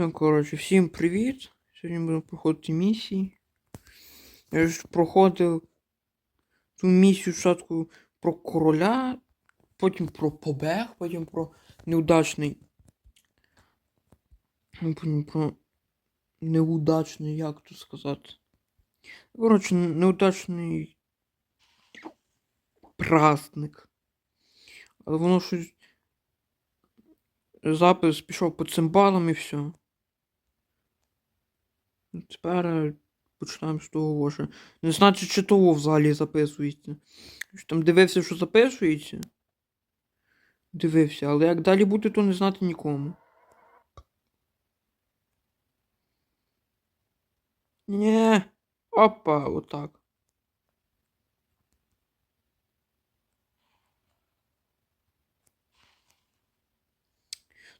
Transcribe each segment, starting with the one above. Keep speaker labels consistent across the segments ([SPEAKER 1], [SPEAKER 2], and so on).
[SPEAKER 1] Ну, коротше, всім привіт. Сьогодні будемо проходити місії. Я ж проходив ту місію спочатку про короля, потім про побег, потім про неудачний. ну, Потім про неудачний, як то сказати. Коротше, неудачний праздник. Але воно щось. Запис пішов по цимбалам і все. Тепер е, починаємо з того, що не значить, чи того взагалі записується. Що Там дивився, що записується. Дивився, але як далі буде, то не знати нікому. Ні. Опа, отак.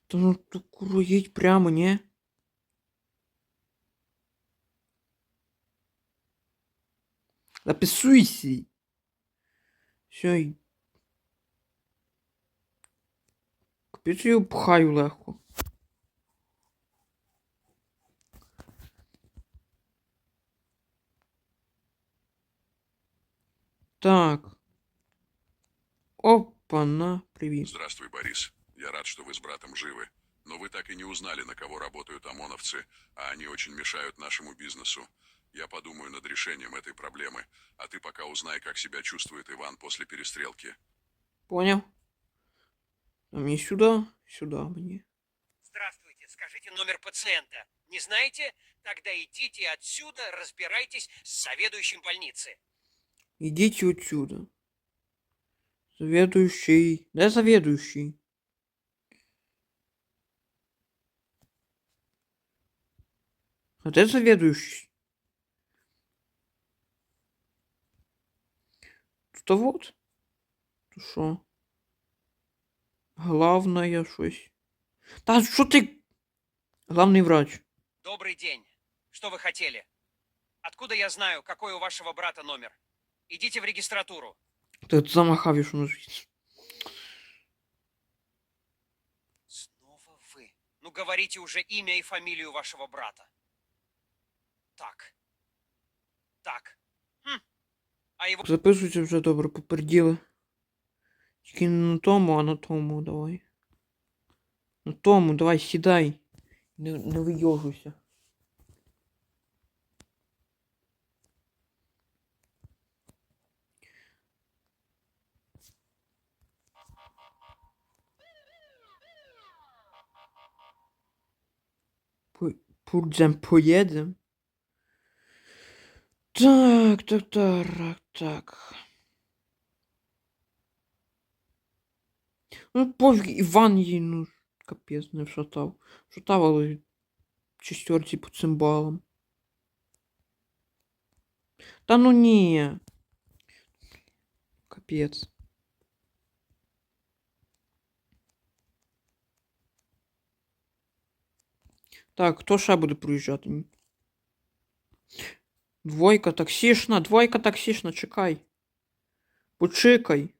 [SPEAKER 1] Та ну то курва їдь прямо, ні? Записуйся. Все. й- Капець я його пхаю легко. Так. Опа-на, привіт.
[SPEAKER 2] Здравствуй, Борис. Я рад, что вы с братом живы. Но вы так и не узнали, на кого работают ОМОНовцы, а они очень мешают нашему бизнесу. Я подумаю над решением этой проблемы, а ты пока узнай, как себя чувствует Иван после перестрелки.
[SPEAKER 1] Понял? А мне сюда, сюда мне.
[SPEAKER 3] Здравствуйте, скажите номер пациента. Не знаете? Тогда идите отсюда, разбирайтесь с заведующим больницы.
[SPEAKER 1] Идите отсюда. Заведующий. Да, заведующий. А де заведующий? Вот. То що? Главное щось. Та що ти? Главний врач.
[SPEAKER 3] Добрый день. Что вы хотели? Откуда я знаю, какой у вашего брата номер? Идите в регистратуру.
[SPEAKER 1] Ти замахав і що на звідси.
[SPEAKER 3] Снова вы. Ну, говорите уже имя и фамилию вашего брата. Так. Так. А его...
[SPEAKER 1] Записуйте вже добре, поперділи. Тільки не на тому, а на тому давай. На тому, давай, сідай. Не, не вийожуйся. По- Пурдзем поїдем. Так, так, так, так. Ну, пофіг, Іван їй, ну, капець, не вшатав. Вшатав, але шестерці по цимбалам. Та ну ні. Капець. Так, хто ще буде проїжджати? Двойка таксішна, двойка таксішна, чекай. Почекай.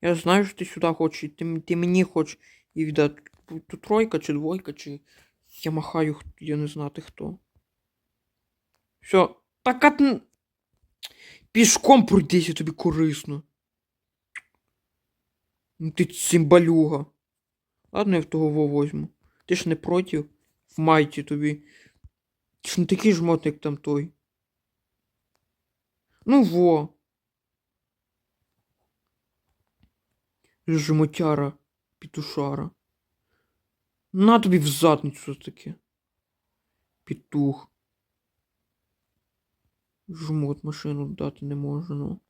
[SPEAKER 1] Я знаю, що ти сюди хочеш, ти, ти мені хочеш і віддати. Тут тройка чи двойка, чи я махаю, я не знати хто. Все. Так ти... Пішком пройдися тобі корисно. Ну ти цимбалюга. Ладно, я в того во возьму. Ти ж не проти в майці тобі. Ти ж не такий жмот, як там той. Ну во. Жмотяра, петушара. На тобі в задницю таке. Петух. Жмот машину дати не може, ну.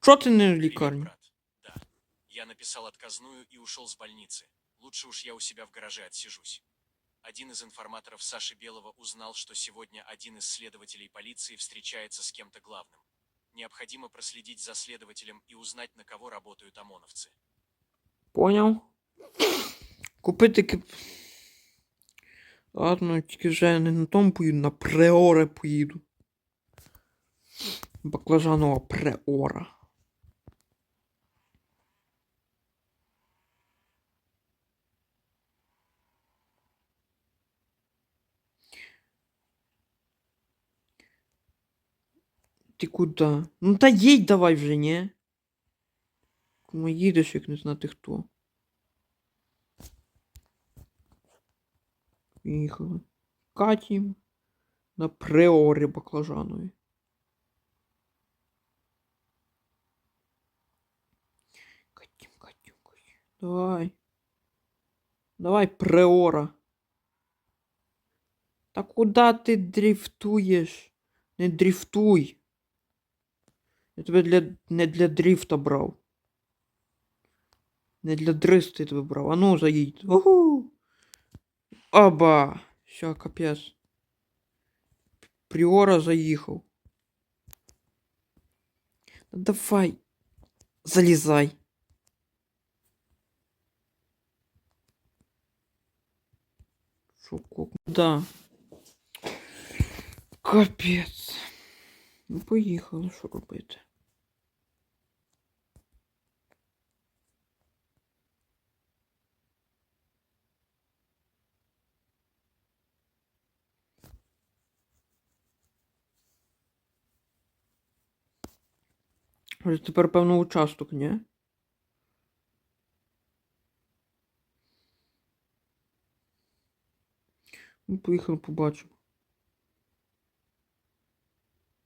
[SPEAKER 1] Що ти не в лікарні?
[SPEAKER 4] брат. Да. Я написал отказную и ушел с больницы. Лучше уж я у себя в гараже отсижусь. Один из информаторов Саши Белого узнал, что сегодня один из следователей полиции встречается с кем-то главным. Необходимо проследить за следователем и узнать, на кого работают ОМОНовцы.
[SPEAKER 1] Поняв? Купити кип... Ладно, тільки вже не на тому поїду, на Преоре поїду. Баклажанова преора. Ти куди? Ну та їдь давай вже, ні? Кому їдеш, як не знати хто. Поїхали. Катім на преорі баклажанові. Катім, катім, катім. Давай. Давай, преора. Та куди ти дрифтуєш? Не дрифтуй. Я тебе для... не для дрифта брав. Не для дристи я тебе брав. А ну, заїдь. Угу. Оба. Все, капець. Приора заїхав. Ну, Давай. Залізай. Шо, ко- Да. Ну, поїхали, що робити. Ось тепер, певно, участок, ні? Ну, поїхали, побачимо.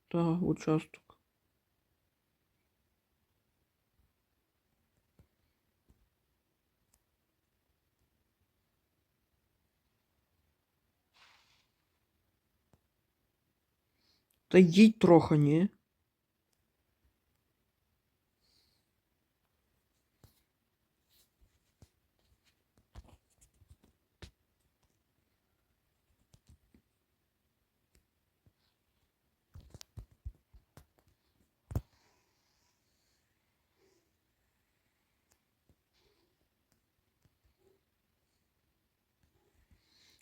[SPEAKER 1] Так, участок. Та їдь трохи, ні?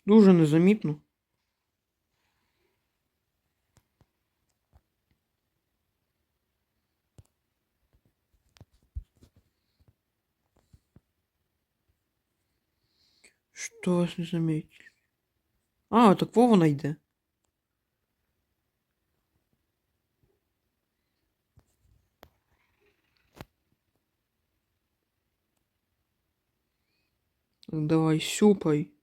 [SPEAKER 1] Дуже незамітно. Что вас не заметили? А, так Вова найде. Давай, щупай.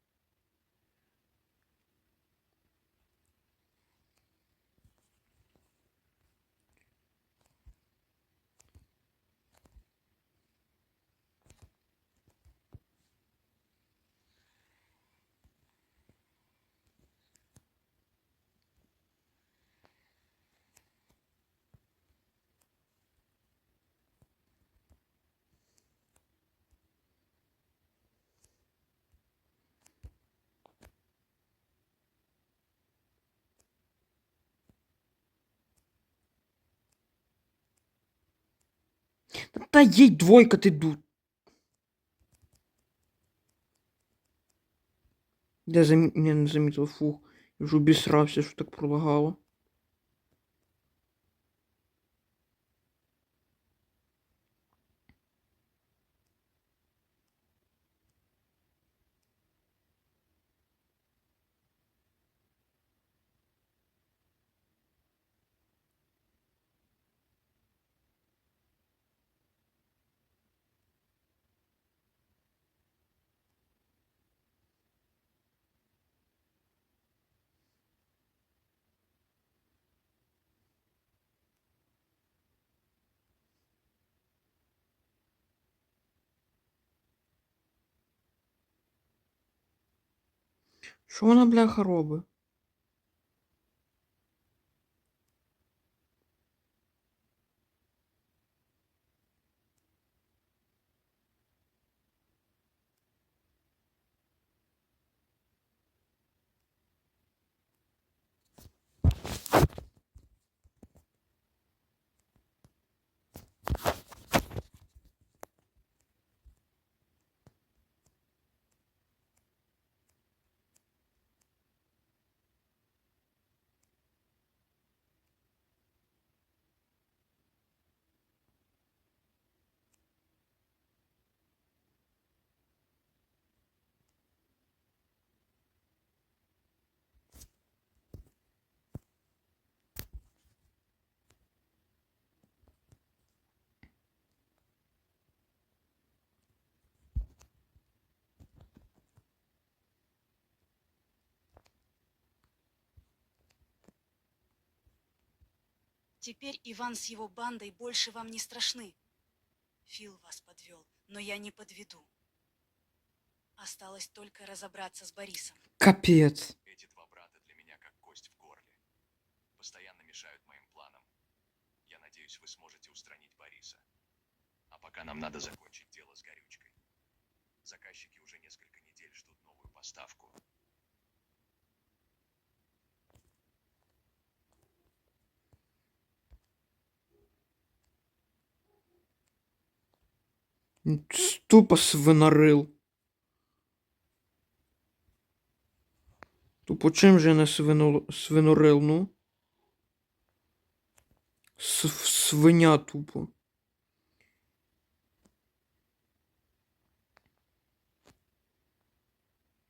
[SPEAKER 1] Та, їй двойка ти ду. Я замі... Я не замітив, фух. Я вже обісрався, що так пролагало. Що вона, бляха, робить?
[SPEAKER 5] Теперь Иван с его бандой больше вам не страшны. Фил вас подвел, но я не подведу. Осталось только разобраться с Борисом.
[SPEAKER 1] Капець.
[SPEAKER 4] Эти два брата для меня как кость в горле. Постоянно мешают моим планам. Я надеюсь, вы сможете устранить Бориса. А пока нам надо закончить дело с горючкой. Заказчики уже несколько недель ждут новую поставку.
[SPEAKER 1] Тупо свинорил. Тупо чим же не свину... свинорил, ну? С... Свиня тупо.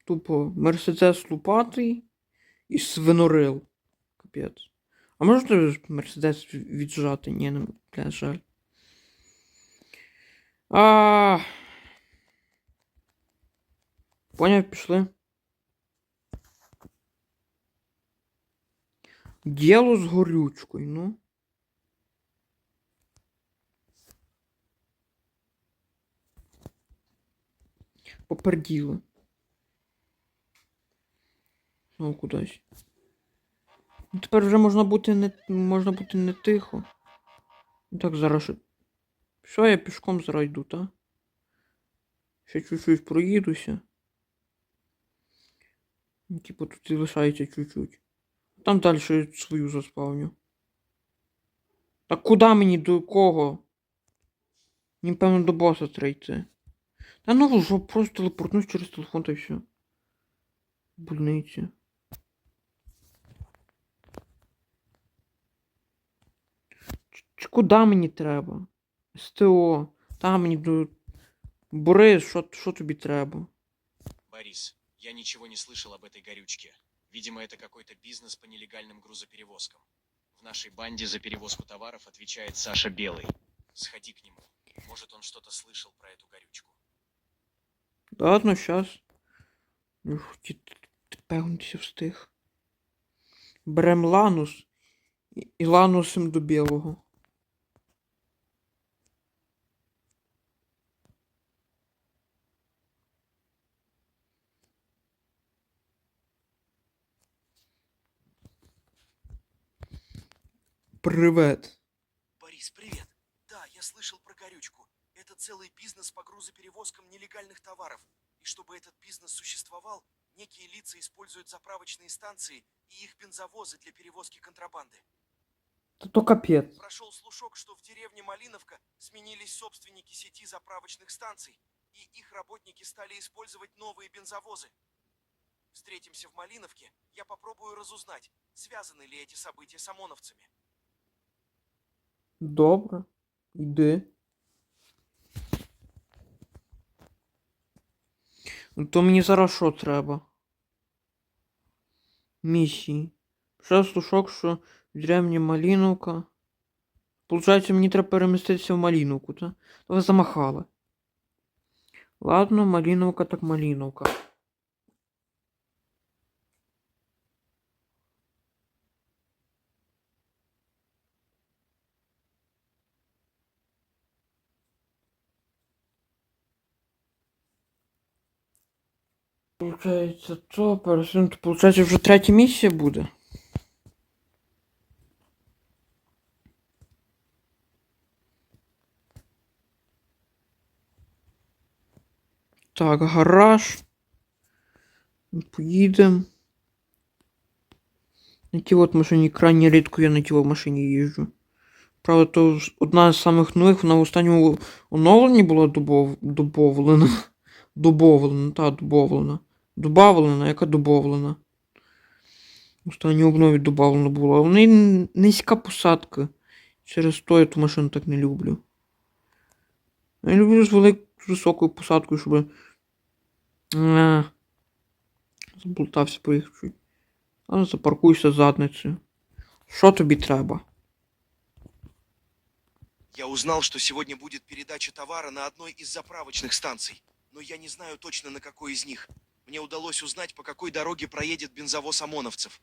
[SPEAKER 1] Тупо Мерседес лупатий і свинорил. Капець. А можна Мерседес віджати? Ні, не, бля, жаль. А. Поняв, пішли. Діло з горючкою, ну. Поперділи. Ну, кудись. Ну, Тепер вже можна бути не можна бути не тихо. Так, зараз. Що я пішком зараз йду, та? Ще чуть-чуть проїдуся. Ну, Типу тут і лишається чуть-чуть. Там далі свою заспавню. Так куди мені до кого? Мені, певно, до боса треба йти. Та ну що, просто телепортнусь через телефон та все. Больниці. Чи куди мені треба? СТО. Там мені до. Борис, що, що тобі треба?
[SPEAKER 4] Борис, я ничего не слышал об этой горючке. Видимо, это какой-то бизнес по нелегальным грузоперевозкам. В нашей банде за перевозку товаров отвечает Саша Белый. Сходи к нему. Может, он что-то слышал про эту горючку.
[SPEAKER 1] Ладно, щас. Ух, ті- ти певно ти встиг. Берем ланус і, і ланусим до білого. Привет.
[SPEAKER 6] Борис, привет. Да, я слышал про горючку. Это целый бизнес по грузоперевозкам нелегальных товаров. И чтобы этот бизнес существовал, некие лица используют заправочные станции и их бензовозы для перевозки контрабанды.
[SPEAKER 1] Та то капець.
[SPEAKER 6] Прошел слушок, что в деревне Малиновка сменились собственники сети заправочных станций, и их работники стали использовать новые бензовозы. Встретимся в Малиновке, я попробую разузнать, связаны ли эти события с ОМОНовцами.
[SPEAKER 1] Добре. Йди. Ну то мені зараз що треба? Місії. Ще слушок, що в деревні Маліновка. Получається, мені треба переміститися в Маліновку, так? Ви замахали. Ладно, Маліновка так Маліновка. Получається, то пересунути. Получається, вже третя місія буде. Так, гараж. Поїдемо. На тій от машині крайне рідко я на тій машині їжджу. Правда, то одна з самих нових, вона в останньому оновленні була добов... добовлена. Добовлена, та, добовлена. Добавлена, яка добавлена. В останній обнові добавлено було. В неї низька посадка. Через то я ту машину так не люблю. Я люблю з великою з високою посадкою, щоб. А, заблутався поїхав чуть. А запаркуйся задницею. Що тобі треба?
[SPEAKER 6] Я узнал, что сегодня будет передача товара на одной из заправочных станций, но я не знаю точно на какой из них. Мне удалось узнать, по какой дороге проедет бензовоз ОМОНовцев.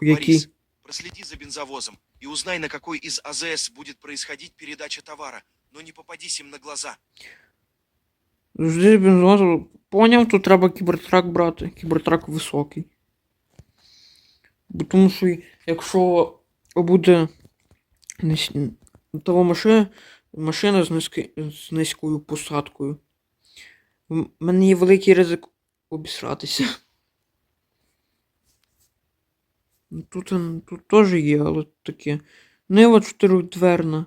[SPEAKER 6] Борис, Проследи за бензовозом и узнай, на какой из АЗС будет происходить передача товара, но не попадись им на глаза.
[SPEAKER 1] Завжди бензовозу. Поняв, то треба кібертрак брати. Кібертрак високий. Бо тому що якщо буде того машина, машина з, низькою посадкою. В мене є великий ризик обісратися. Ну, Тут, тут теж є, але таке. Нива чотиридверна.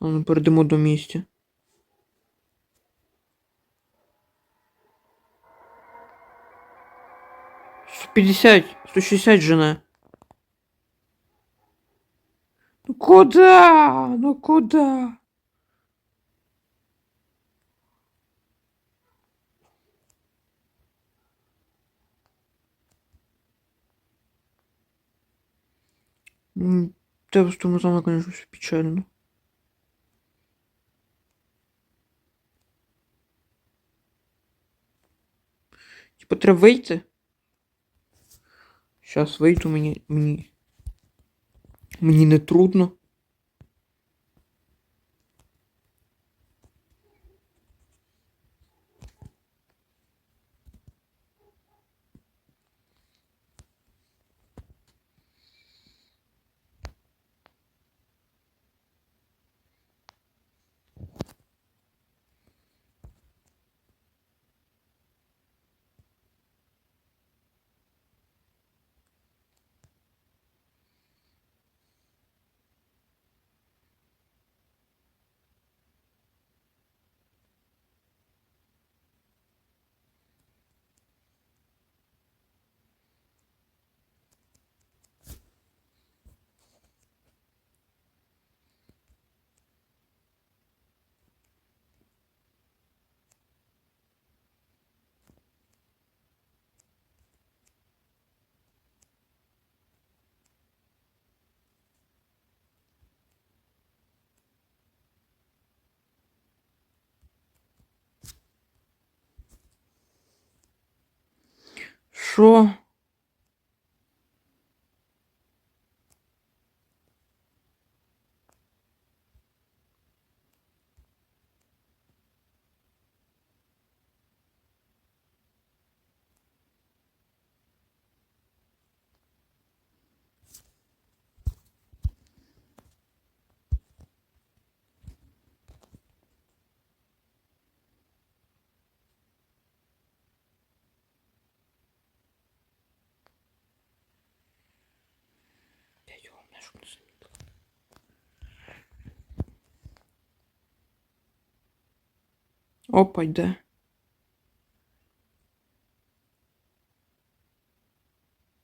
[SPEAKER 1] А ну перейдемо до місця. 150, 160 жене. Ну куда? Ну куда? М, Тебе тому саме, звісно, все печально. Типа треба вийти. Зараз вийду мені. Мені. Мені не трудно. Що? Замітив. Опа, йде.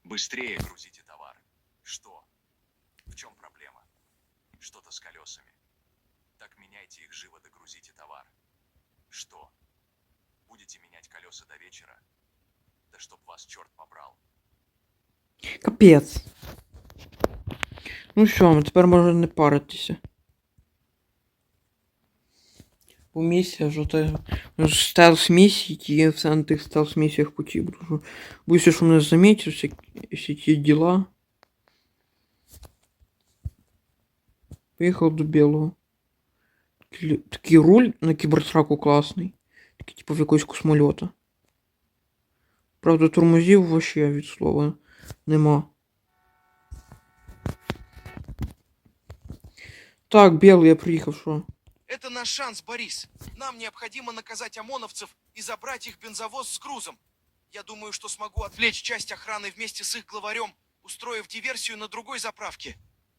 [SPEAKER 4] Быстрее грузите товар. Что? В чем проблема? Что-то с колесами. Так меняйте их живо, догрузите товар. Что? Будете менять колеса до вечера? Да чтоб вас черт побрал.
[SPEAKER 1] Капець. Ну що, тепер можна не паритися. Бо місія вже те. Стелс місії, я все на тих стелс місіях. Тому що боюся, що мене замітять всі, всі ті діла. Поїхав до білого. Такий руль на кібертраку класний. Такий, типу, в якогось космольота. Правда, тормозів вообще від слова нема. Так, білий, я приїхав, що?
[SPEAKER 6] Это наш шанс, Борис. Нам необходимо наказать ОМОНовцев и забрать их бензовоз с грузом. Я думаю, что смогу отвлечь часть охраны вместе с их главарем, устроив диверсию на другой заправке.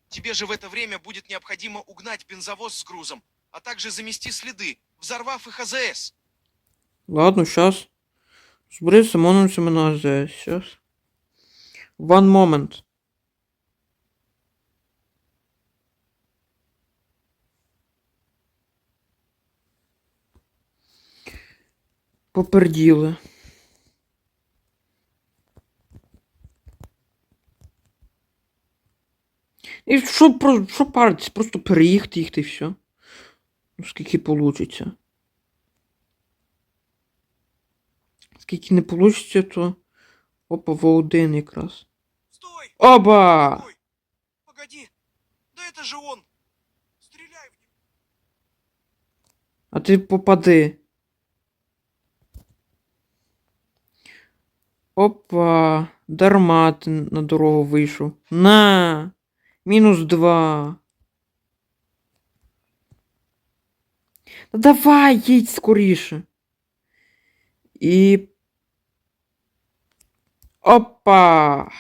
[SPEAKER 6] Тебе же в это время будет необходимо угнать бензовоз с грузом, а также замести следы, взорвав их АЗС.
[SPEAKER 1] Ладно, щас. Збери Симоновцями на АЗС, щас. One moment. Поперділи. І що, про, що паритись? Просто переїхати їх й все. Ну, скільки получиться. Скільки не получиться, то. Опа, в один якраз.
[SPEAKER 6] Стой!
[SPEAKER 1] Оба!
[SPEAKER 6] Ой, погоди. Да это же он. Стреляй в него.
[SPEAKER 1] А ти попади. Опа, дарма ти на дорогу вийшов. На! Мінус два. Та давай, їдь скоріше. І. Опа!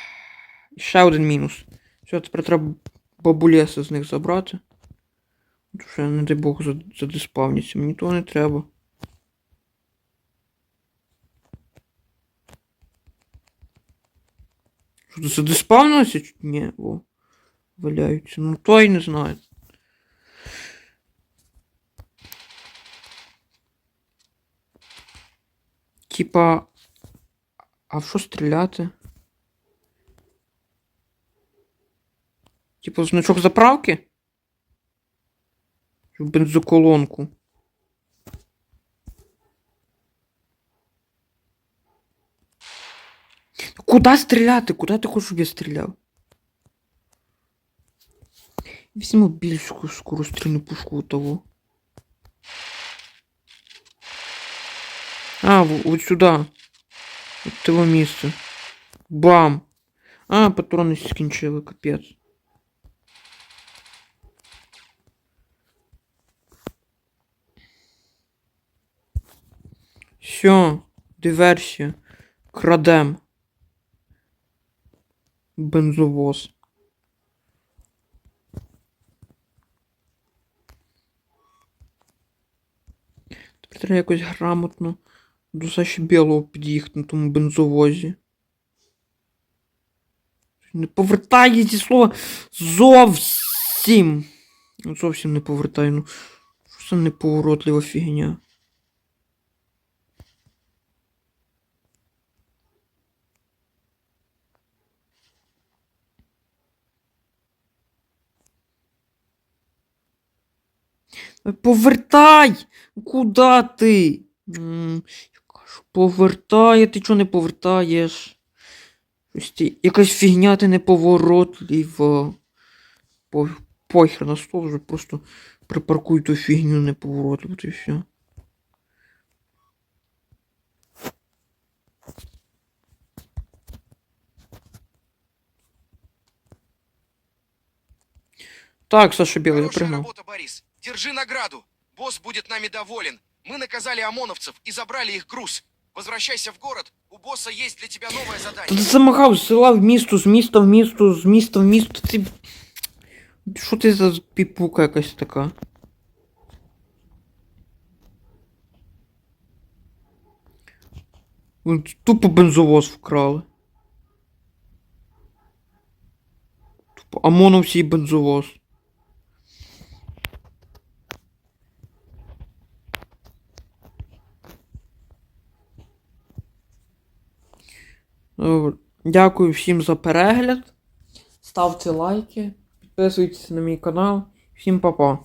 [SPEAKER 1] Ще один мінус. Все, тепер треба бабулеса з них забрати. Тому що, не дай Бог, зад- задиспавніться. Мені того не треба. Що ти задиспавнилося? чи Ні, о. Валяються. Ну то й не знаю. Типа. А в що стріляти? Типа значок заправки? В бензоколонку. Куда стріляти? Куда ти хочеш, щоб я стріляв? Візьму більшу скорострільну пушку у того. А, в- вот сюда. От того місця. Бам! А, патрони скінчили, капець. Все, диверсія. Крадем. Бензовоз. Тепер треба якось грамотно до Саші Білого під'їхати на тому бензовозі. Не повертай зі слова зовсім. Зовсім не повертай. Ну, це неповоротлива фігня. Повертай! Куда ти? Я кажу, повертай, ти чого не повертаєш? Щось ти, якась фігня ти неповоротлива. По, похер на стол вже просто припаркуй ту фігню неповоротливу, і все. Так, Саша Білий, я пригнав.
[SPEAKER 6] работа, Борис. Держи награду. Босс будет нами доволен. Мы наказали ОМОНовцев и забрали их груз. Возвращайся в город. У босса есть для тебя новое
[SPEAKER 1] Та ти
[SPEAKER 6] задание.
[SPEAKER 1] замахав з села в місто, з міста в місто, з міста в місто. Ти. Що ти за піпука якась така? От Тупо бензовоз вкрали. Тупо ОМОНовці і бензовоз. Дякую всім за перегляд. Ставте лайки, підписуйтесь на мій канал. Всім па-па.